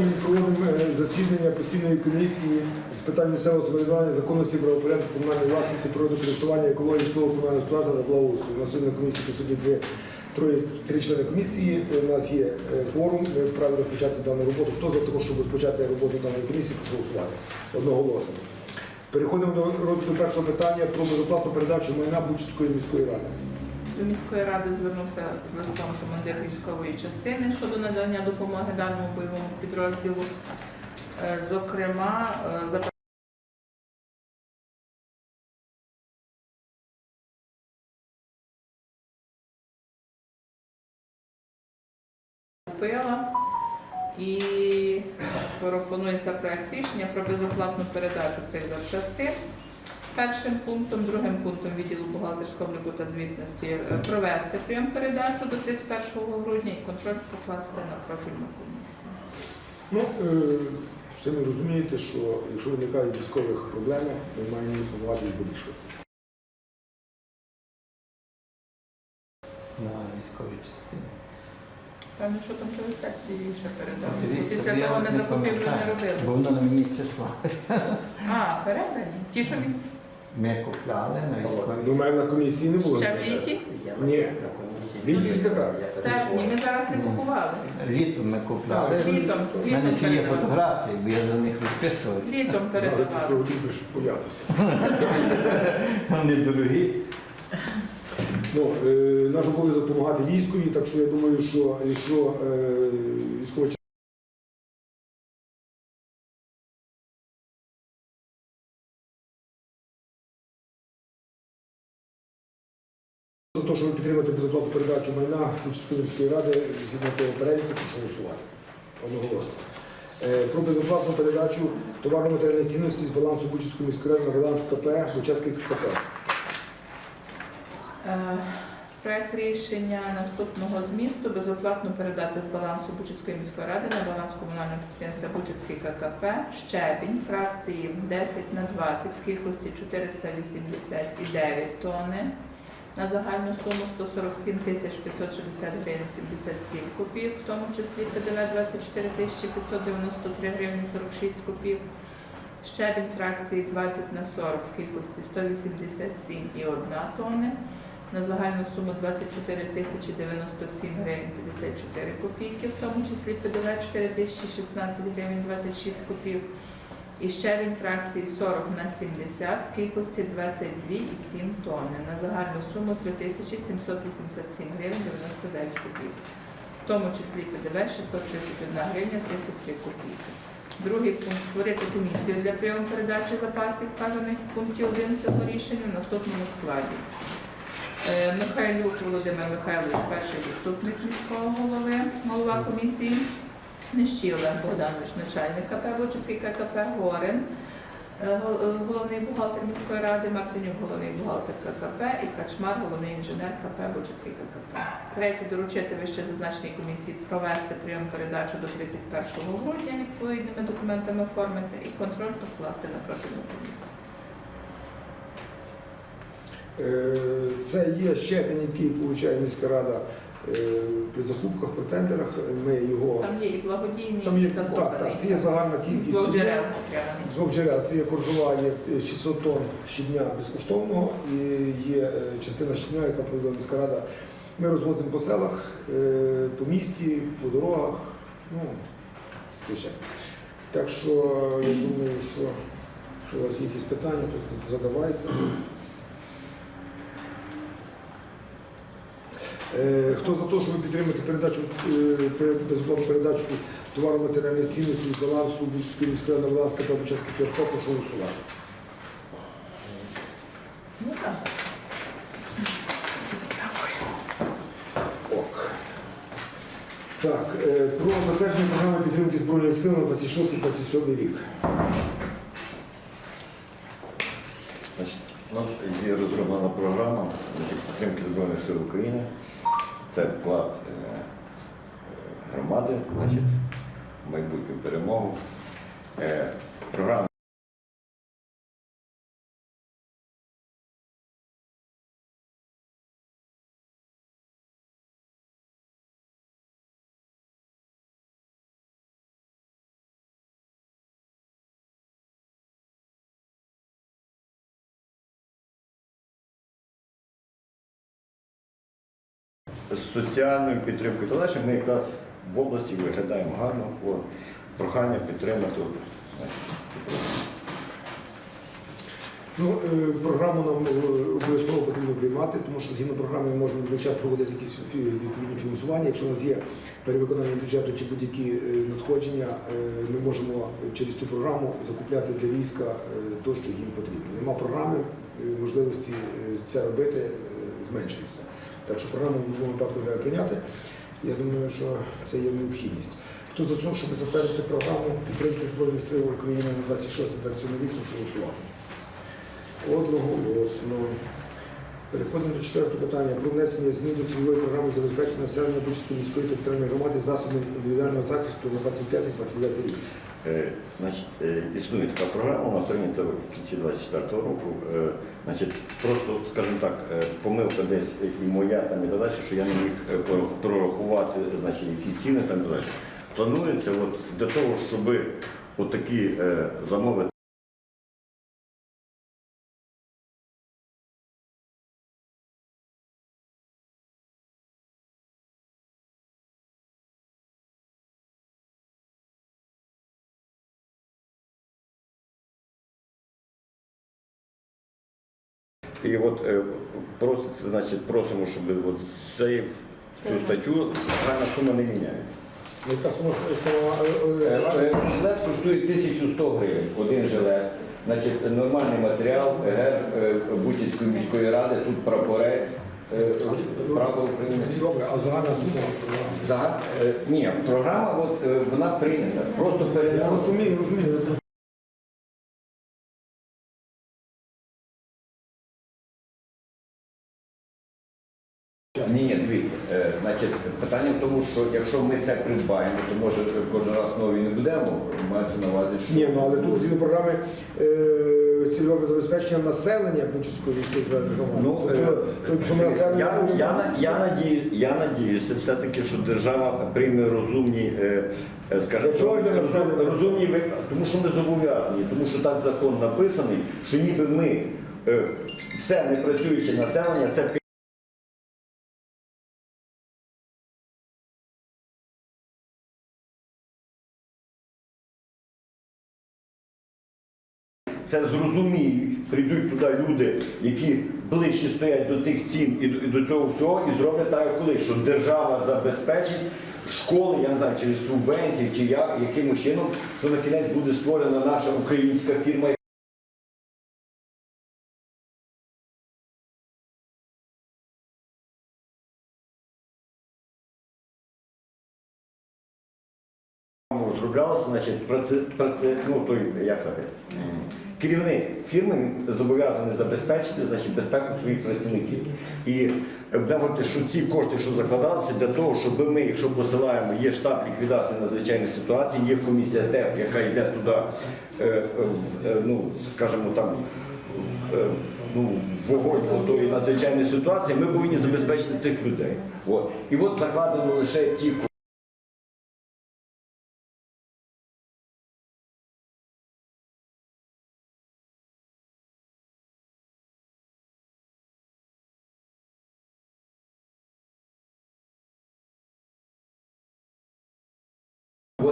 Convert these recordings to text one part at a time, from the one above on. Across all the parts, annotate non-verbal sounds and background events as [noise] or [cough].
Сьогодні проводимо е, засідання постійної комісії з питань місцевого самоврядування, законності правопорядку, комунальної власності, природокористування, екології, житлового комунального господарства та благоустрою. У нас сьогодні на комісії присутні дві, троє, три члени комісії. Е, У нас є е, кворум, ми вправі розпочати дану роботу. Хто за те, щоб розпочати роботу даної комісії, прошу голосувати одноголосно. Переходимо до розгляду першого питання про безоплатну передачу майна Бучицької міської ради. До міської ради звернувся з листом командир військової частини щодо надання допомоги даному бойовому підрозділу. Е, Зокрема, е, і пропонується проект рішення про безоплатну передачу цих запчастин. Першим пунктом, другим пунктом відділу бухгалтерського обліку та звітності е, провести прийом передачу до 31 грудня і контроль покласти на профільну комісію. Ну, е, самі розумієте, що якщо виникають військових проблеми, ми маємо їх допомагати їх вирішувати. на військовій частині. Певно, що там коли сесії більше передали. Після того ми не закупівлю не робили. Бо воно на мені числалося. А, передані. Ті, що міс... Ми купляли на Ну, військовій. мене на комісії не було. ще в літі. Ні. Літі тепер. В серпні ми зараз не купували. Літом ми купляли. Літом, У мене ще є передавали. фотографії, бо я за них відписувався. Літом Але ти передавали. любиш боятися. [laughs] Вони дорогі. Ну, е, наш обов'язок допомагати військові, так що я думаю, що якщо е, військова те, щоб підтримати безоплатну передачу майна міської ради згідно того переліку, прошу голосувати. Одноголосно. Е, Про безоплатну передачу товарно-матеріальної цінності з балансу Бучівської міської ради на баланс КП Бучацький КП. Е, Проект рішення наступного змісту безоплатно передати з балансу Бучицької міської ради на баланс комунального підприємства Бучицький ККП щебінь фракції 10 на 20 в кількості 489 тонни на загальну суму 147 тисяч 560 гривень 77 копійок, в тому числі ПДВ 24 тисячі 593 гривні 46 копійок. Щебінь фракції 20 на 40 в кількості 187,1 тонни на загальну суму 24 тисячі 97 гривень 54 копійки, в тому числі ПДВ 4 тисячі 16 гривень 26 копійок. І щебінь фракції 40 на 70 в кількості 22,7 тонни на загальну суму 3 тисячі 787 гривень 99 копійок, в тому числі ПДВ 631 гривня 33 копійки. Другий пункт створити комісію для прийому передачі запасів, вказаних в пункті 1 цього рішення в наступному складі. Е, Михайлюк Володимир Михайлович, перший заступник міського голови, голова комісії. Нищий Олег Богданович, начальник КП Бучицький ККП Горин, е, е, головний бухгалтер міської ради, Мартинюк, головний бухгалтер ККП і Качмар, головний інженер КП Бучицький ККП. Третє доручити вище зазначеній комісії провести прийом передачу до 31 грудня відповідними документами оформити і контроль покласти на профільну комісію. Е, Це є щепень, який получає міська рада при закупках, при тендерах. Ми його Там є і благодійні, там є так, так, це є загальна З кількість двох джерел з двох джерел. Це є коржова, є 600 тонн щодня безкоштовного і є е, частина щодня, яка провела міська рада. Ми розвозимо по селах, е, по місті, по дорогах. Ну, це ще. Так що я думаю, що, що у вас є якісь питання, то задавайте. Хто за те, щоб підтримати передачу е, передачу товару матеріальної цінності з балансу міської ради баланс КП Бучівський Кірхо, прошу голосувати. Ну. Ок. Так, е, про затвердження програми підтримки Збройних сил на 26-27 рік. Нас є розроблена програма підтримки Збройних сил України. Це вклад е, громади значить, майбутню перемогу. Е, Програма з соціальною підтримкою. Та далі ми якраз в області виглядаємо гарно. От, прохання підтримати. Ну, е, програму нам е, обов'язково потрібно приймати, тому що згідно програми ми можемо час проводити якісь відповідні фінансування. Якщо у нас є перевиконання бюджету чи будь-які е, надходження, ми можемо через цю програму закупляти для війська е, то, що їм потрібно. Нема програми, можливості це робити зменшуються. Так що програму в будь-якому випадку треба прийняти. Я думаю, що це є необхідність. Хто за те, щоб затвердити програму підтримки Збройних сил України на 26-27 рік, прошу голосувати. Одноголосно. Переходимо до четвертого питання про внесення змін до цільової програми забезпечення населення Бучської міської територіальної громади засобами індивідуального захисту на 25-29 рік. Е, Значить, е, існує така програма, вона прийнята в кінці 24 року. Е, Значить, просто, скажімо так, помилка десь і моя там і далі, що я не міг прорахувати, значить, які ціни там далі. Планується от для того, щоб отакі замови І от е, проситься, значить, просимо, щоб от цієї цю статтю загальна сума не міняється. Ну, Яка сума сама е, Е, загальна сума? Жилет коштує 1100 гривень, один жилет. Значить, нормальний матеріал, герб Бучицької міської ради, тут прапорець, прапор України. Добре, а загальна сума? Загад... е, Ні, програма от, вона прийнята. Просто Я розумію, розумію. Ні, ні, дивіться, е, значить, питання в тому, що якщо ми це придбаємо, то може кожен раз нові не будемо, мається на увазі, що Ні, ну але тут згідно програми е, цільового забезпечення населення Бучицької міської. Ну, е, Тобто, тобто, що населення я, надію, я надіюся все-таки, що держава прийме розумні, е, е, населення? розумні ви- тому що ми зобов'язані, тому що так закон написаний, що ніби ми е, все непрацююче населення, це Це зрозуміють, прийдуть туди люди, які ближче стоять до цих цін і до, цього всього, і зроблять так, як колись, що держава забезпечить школи, я не знаю, через субвенції чи як, якимось чином, що на кінець буде створена наша українська фірма. Розроблялося, значить, праці, праці, ну, той, як сказати, м, керівник фірми він зобов'язаний забезпечити значить, безпеку своїх працівників. І говорити, що ці кошти, що закладалися, для того, щоб ми, якщо посилаємо, є штаб ліквідації надзвичайних ситуацій, є комісія ТЕП, яка йде туди, е, е, е, ну, скажімо, там. Ну, вогонь тої надзвичайної ситуації, ми повинні забезпечити цих людей. От. І от закладено лише ті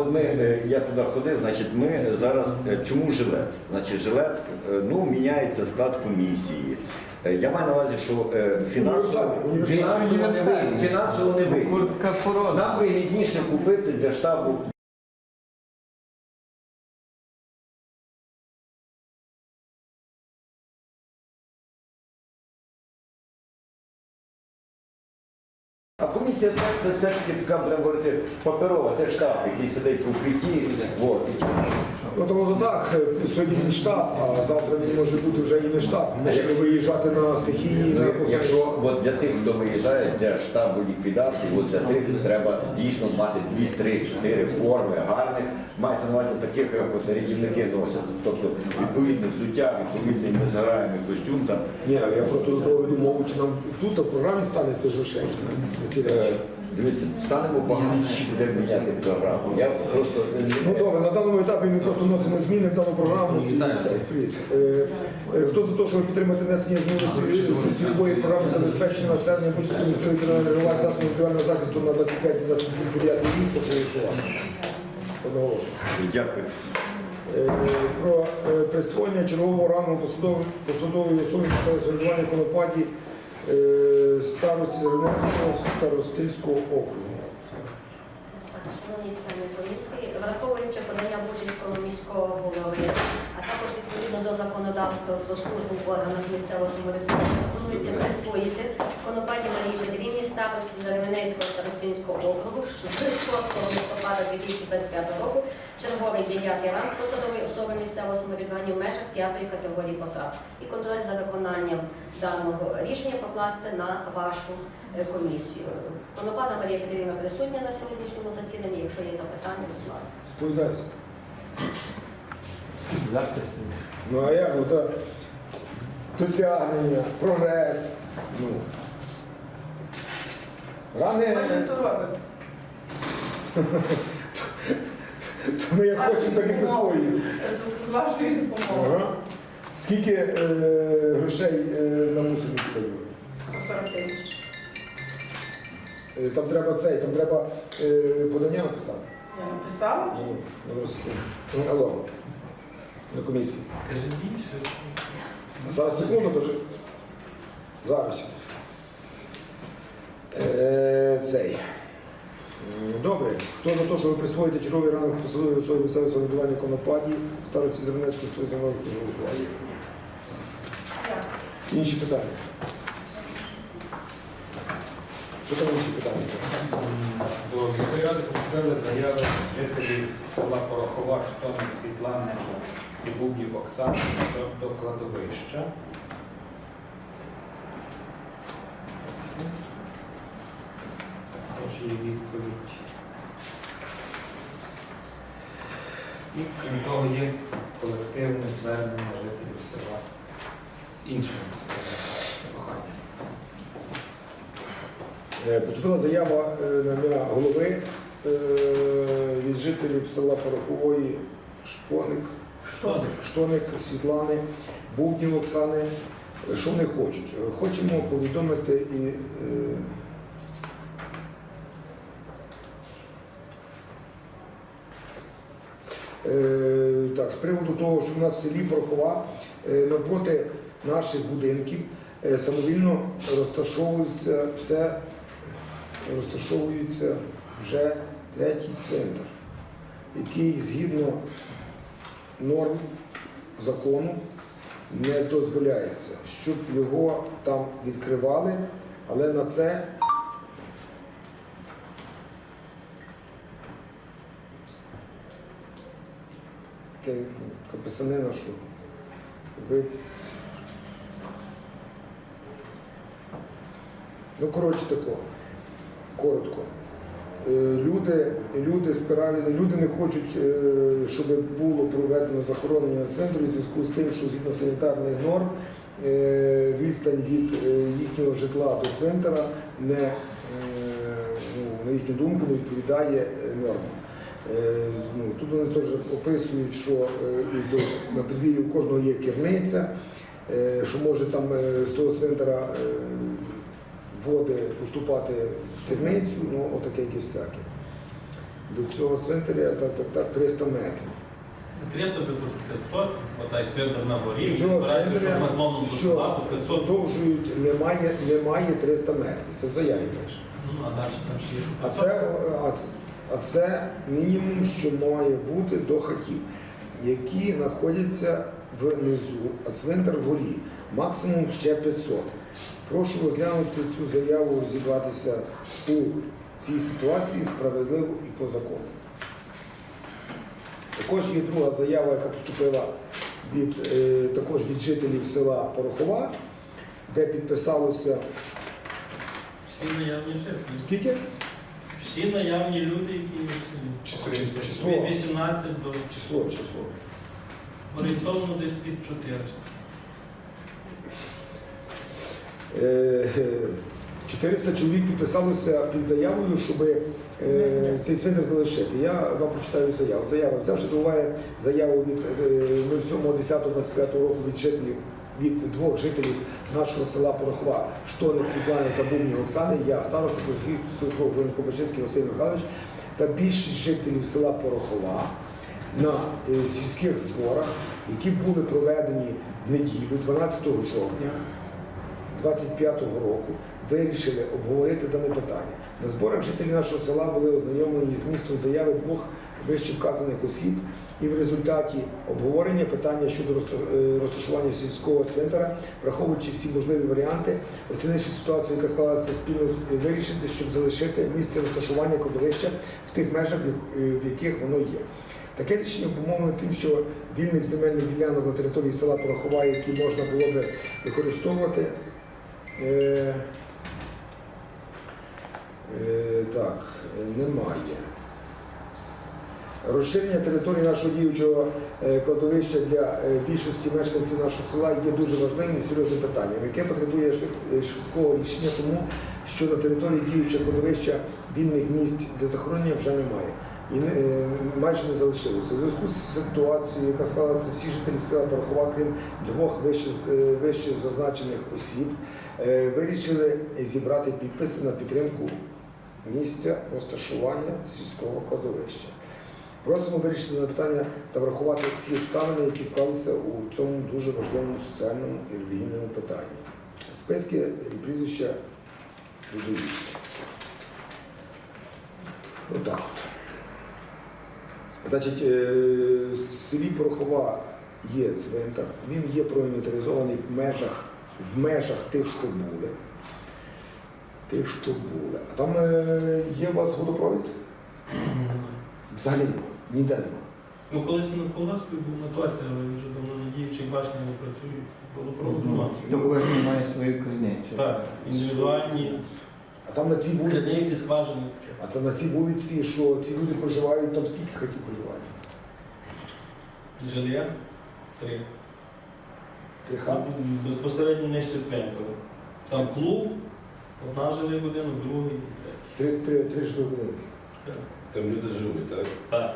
От ми, я туди ходив, значить, ми зараз, е, чому жилет? Значить, жилет, е, ну, міняється склад комісії. Е, Я маю на увазі, що е, фінансово, фінансово не універсальний. Фінансово не вигідно. Нам вигідніше купити для штабу комісія так, це все-таки така, будемо говорити, паперова, це штаб, який сидить в укритті. От, Ну тому то так, е, сьогодні він штаб, а завтра він може бути вже і не штаб. Може якщо- виїжджати на стихії. Ну, на якщо от для тих, хто виїжджає для штабу ліквідації, от для тих треба дійсно мати дві, три, чотири форми гарних. Мається на увазі таких, як от рятівники носять. Тобто відповідне взуття, відповідний незагораємий костюм. Там. Ні, я просто до того веду, нам тут в програмі станеться грошей на ці речі. Дивіться, станемо багато, будемо міняти програму. Я просто Ну добре, на даному етапі ми просто вносимо зміни в дану програму. Е, е, Хто за те, щоб підтримати внесення змін до ці- до цільової програми забезпечення населення будь-якої міської територіальної громади засобів індивідуального захисту на 25-29 рік, прошу голосувати. Одноголосно. дякую. Е, Про е, присвоєння чергового рангу посадової посадової особи місцевого самоврядування Конопаді старості Зеленського старостинського округу. Враховуючи подання Бучинського міського голови, а також відповідно до законодавства про службу в органах місцевого самоврядування, пропонується присвоїти Конопаді Марії Петрівні старості Заревенецького старостинського округу з 6 листопада 2025 року черговий 9 ранг посадової особи місцевого самоврядування в межах 5 категорії посад. І контроль за виконанням даного рішення покласти на вашу е, комісію. Конопада Марія Петрівна присутня на сьогоднішньому засіданні. Якщо є запитання, будь ласка. Сповідайся. Записи. Ну а як? Ну, то досягнення, прогрес. Ну. Рани, то робимо. [laughs] то ми як хочемо, так і присвоюємо. З, з вашою допомогою. Ага. Скільки е, грошей е, на мусорні дають? 140 тисяч. Е, Там треба цей, там треба е, подання написати. Я написала. Ну, ну, секунду. Ну, Алло. На комісії. Каже більше. Зараз секунду, то вже. Зараз. Е, цей. Добре. Хто за те, що ви присвоїте черговий ранок посадової особи місцевого самоврядування Конопаді, старості Зернецького студії голосувати? Я. Інші питання. Інші питання? До міської ради поступили заяви жителів села Порохова, Штоник Світлани і Бубнів Оксани щодо кладовища. Також є відповідь. І крім того є колективне звернення жителів села з іншими проханням. Е, Поступила заява е, на голови е, від жителів села Порохової Шпоник, Штоник. Штоник Світлани, Бубнів Оксани. Що вони хочуть? Хочемо повідомити і Так, з приводу того, що в нас в селі Порохова навпроти наших будинків самовільно розташовується все, розташовується вже третій центр, який згідно норм закону не дозволяється, щоб його там відкривали, але на це таке ну, писанина, що ви. Ну, коротше тако, коротко. Е, Люди, люди спирають, люди не хочуть, е, щоб було проведено захоронення центру в зв'язку з тим, що згідно санітарних норм е, відстань від їхнього житла до цвинтара не, ну, на їхню думку не відповідає нормам. Ну, Тут вони теж описують, що на подвір'ї у кожного є керниця, що може там з того цвинтара е, води поступати в керницю, ну отаке якесь всяке. До цього цвинтаря так, так, так, 300 метрів. 300 ти 500, отай центр на горі, До збирається, що з наклоном до села, то 500. Продовжують, немає, немає 300 метрів. Це в заяві пише. Ну, а далі там ще є, що А 500. це, а, це, а це мінімум, що має бути до хатів, які знаходяться внизу, а цвинтар вгорі. Максимум ще 500. Прошу розглянути цю заяву, розібратися у цій ситуації справедливо і по закону. Також є друга заява, яка поступила від, е, також від жителів села Порохова, де підписалося Всі наявні жителі. скільки? Всі наявні люди, які є в селі. Число. Число. Від 18 до Число, число. орієнтовно десь під 400. Е, 400 чоловік підписалося під заявою, щоб е, цей цвинтар залишити. Я вам прочитаю заяву. Заява взявши уваги заяву від е, 07.10.25 року від жителів від двох жителів нашого села Порохова, Штоник Світлани та Бумні Оксани, я староста Порохівського Бачинський Василь Михайлович та більшість жителів села Порохова на е, сільських зборах, які були проведені в неділю, 12 жовтня 25-го року вирішили обговорити дане питання. На зборах жителі нашого села були ознайомлені з містом заяви двох вище вказаних осіб, і в результаті обговорення питання щодо е, розташування сільського цвинтара, враховуючи всі можливі варіанти, оцінивши ситуацію, яка склалася спільно е, вирішити, щоб залишити місце розташування кладовища в тих межах, в е, яких воно є. Таке рішення обумовлено тим, що вільних земельних ділянок на території села Порохова, які можна було би використовувати, е, е, так, немає. Розширення території нашого діючого е, кладовища для е, більшості мешканців нашого села є дуже важливим і серйозним питанням, яке потребує е, швидкого рішення, тому що на території діючого кладовища вільних місць для захоронення вже немає. І майже не залишилося. У зв'язку з ситуацією, яка склалася всі жителі села Порохова, крім двох вище, вище зазначених осіб, вирішили зібрати підписи на підтримку місця розташування сільського кладовища. Просимо вирішити дане питання та врахувати всі обставини, які склалися у цьому дуже важливому соціальному і релігійному питанні. Списки і прізвища додаються. Отак от. Значить, е, в селі Порохова є цвинтар, він є проінвентаризований в межах, в межах тих, що були. Тих, що були. А там е, є у вас водопровід? Взагалі. Ніде нема. Ну, колись на колгоспі був на тоці, але він вже давно не діючий башня не працює. Проводимо. То кожен має свою криницю. Так, індивідуальні А там на цій вулиці, криниці, скважини таке. а там на цій вулиці, що ці люди проживають, там скільки хатів проживають? Жилья три. Безпосередньо нижче центру. Там клуб, одна жилий будинок, другий. третій. Три, три, три. Так. Там люди живуть, так? Так.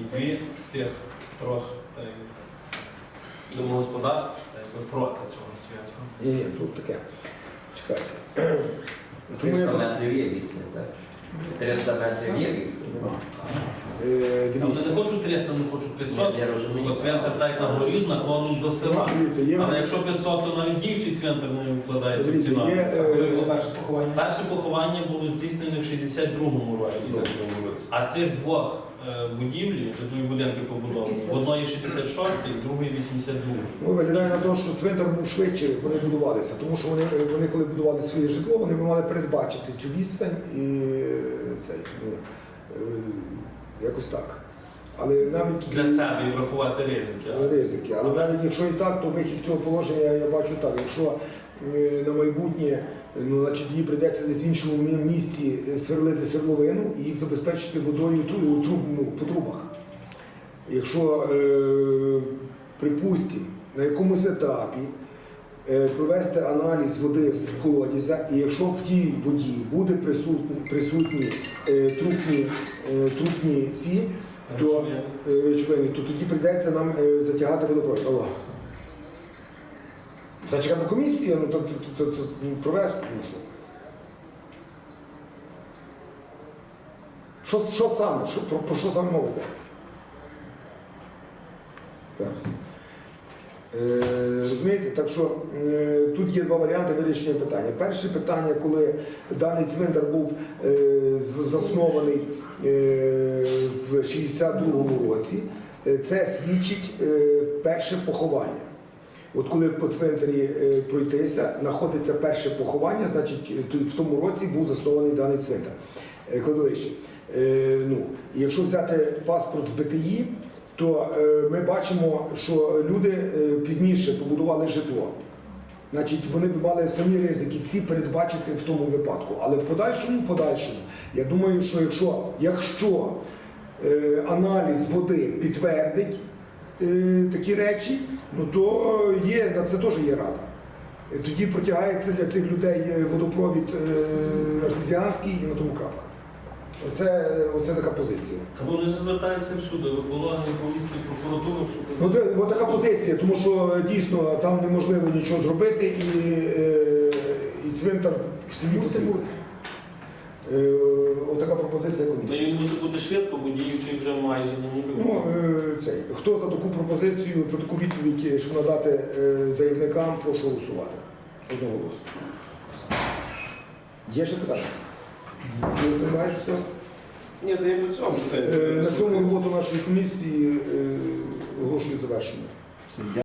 І дві з цих трьох та й домогосподарств та й проти цього цвіту. Ні, ні, тут таке. Чекайте. Тому я 300 за- метрів є відстань, так? 300 метрів є. Нема. Е, Там не хочу 300, не хочу 500, Я розумію. бо цвинтар так як на горі з наклоном до села. Дивіться, є, Але якщо 500, то навіть діючий цвинтар не вкладається в дивіться, ціну. є, Коли було е, перше поховання? Перше поховання було здійснене в 62-му році. А цих двох е, будівлі, житлові будинки побудовані, в одної 66-й, в другої 82-й. ну, виглядає на те, що цвинтар був швидше, як вони будувалися, тому що вони, вони коли будували своє житло, вони мали передбачити цю відстань і е, цей, ну, е, якось так. Але навіть Для себе і врахувати ризики. Е, ризики. Але навіть якщо і так, то вихід з цього положення я бачу так. Якщо е, на майбутнє, ну, значить, їй прийдеться десь в іншому мі- місті сверлити свердловину і їх забезпечити водою тру- труб, ну, по трубах. Якщо, е, припустимо, на якомусь етапі е, провести аналіз води з колодязя, і якщо в тій воді буде присутні, присутні е, трупні, е, трупні ці, то Речовини. е, то тоді прийдеться нам е, затягати водопровід. Зачекати комісію, ну то, то, то, то, ну, провести. Ну? Що, що саме? Що, про, про що саме мова? Так. Е, розумієте, так що е, тут є два варіанти вирішення питання. Перше питання, коли даний цвинтар був е, заснований в 62-му році, це свідчить перше поховання. От коли по цвинтарі пройтися, знаходиться перше поховання, значить в тому році був заснований даний цвинтар, кладовище. Ну, якщо взяти паспорт з БТІ, то е, ми бачимо, що люди е, пізніше побудували житло. Значить, вони б мали самі ризики ці передбачити в тому випадку. Але в подальшому, подальшому, я думаю, що якщо, якщо е, аналіз води підтвердить е, такі речі, ну то є, на це теж є рада. Е, Тоді протягається для цих людей е, водопровід е, артезіанський і на тому крапка. Оце, оце така позиція. Та вони ж звертаються всюди, екологія, поліція, прокуратура, всюди. Ну, де, от така позиція, тому що е, дійсно там неможливо нічого зробити і, е, і цвинтар в селі потрібен. Е, Отака пропозиція Ну, комісії. і мусить бути швидко, бо діючий вже майже не Ну, е, цей, хто за таку пропозицію, про таку відповідь, е, щоб надати е, заявникам, прошу голосувати. Одноголосно. Є ще питання? Ти все? Ні, я по цьому Е, На цьому роботу нашої комісії е, оголошую завершеною.